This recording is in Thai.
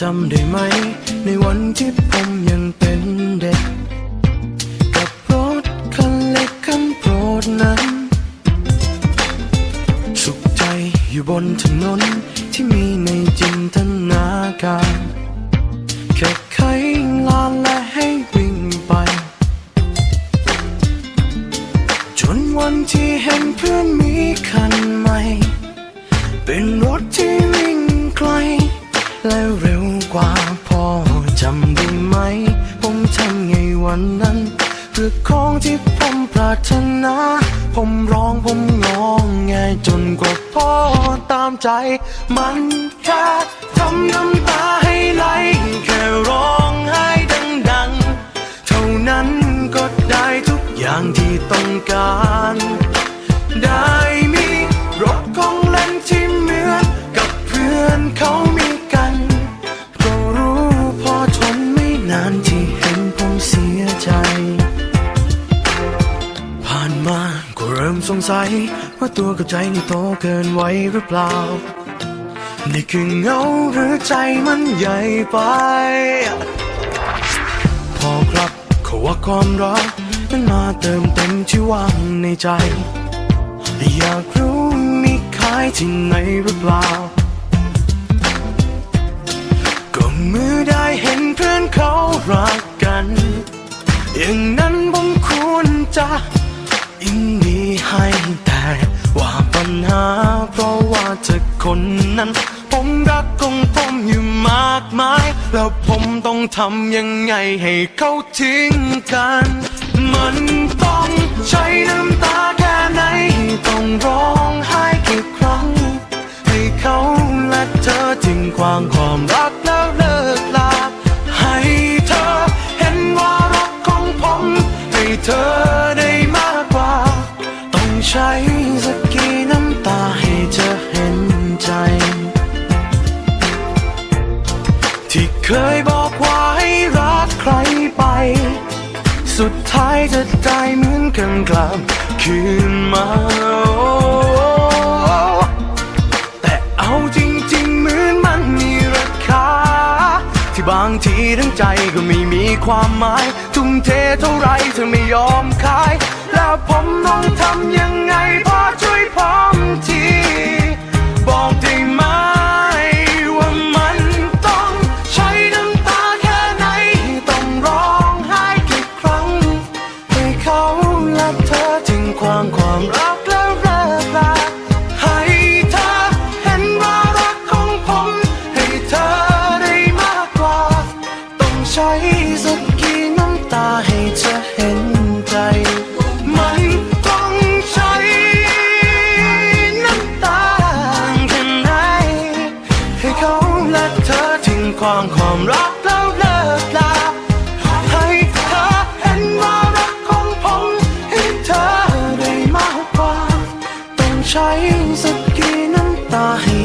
จำได้ไหม ในวันที่ผมยังเป็นเด็ก กับรถคันเล็กคันโปรดนั้น สุขใจอยู่บนถนนที่มีในจินตนาการแค่ไขลานและให้วิ่งไป จนวันที่เห็นเพื่อนมีคันใหม่ เป็นรถที่ และเร็วกว่าพ่อจำได้ไหม ผมทำไงวันนั้นเพื่อของที่ผมปรารถนา ผมร้องผมงองแงจนกว่าพ่อตามใจ มันแค่ทำน้ำตาให้ไหลแค่ร้องไห้ดังๆ เท่านั้นก็ได้ทุกอย่างที่ต้องการ ได้ สงสัย ว่าตัวกับใจนี่โตเกินไว้หรือเปล่า นี่คือเงาหรือใจมันใหญ่ไป พอครับเขาว่าความรักนั้นมาเติมเต็มที่ว่างในใจ อยากรู้มีขายที่ไหนหรือเปล่า ก็เมื่อได้เห็นเพื่อนเขารักกัน อย่างนั้นผมควรจะยิน คนนั้น ผมรักของผมอยู่มากมาย แล้วผมต้องทำยังไงให้เขาทิ้งกัน มันต้องใช้น้ำตาแค่ไหน ต้องร้องไห้กี่ครั้ง ให้เขาและเธอทิ้งความความรัก ที่เคยบอกว่าให้รักใครไป สุดท้ายจะได้เหมือนกันกลับคืนมาแต่เอาจริงๆเหมือนมันมีราคา ที่บางทีทั้งใจก็ไม่มีความหมาย ทุ่มเทเท่าไรเธอไม่ยอมขาย แล้วผมต้อง ความรักแล้วเลิกลาให้เธอเห็นว่ารักของผม ให้เธอได้มากกว่า ต้องใช้สักกี่น้ำตาให้เธอเห็นใจ มันต้องใช้น้ำตาแค่ไหนให้เขาและเธอทิ้งความ ใช้สักกี่น้ำตาให้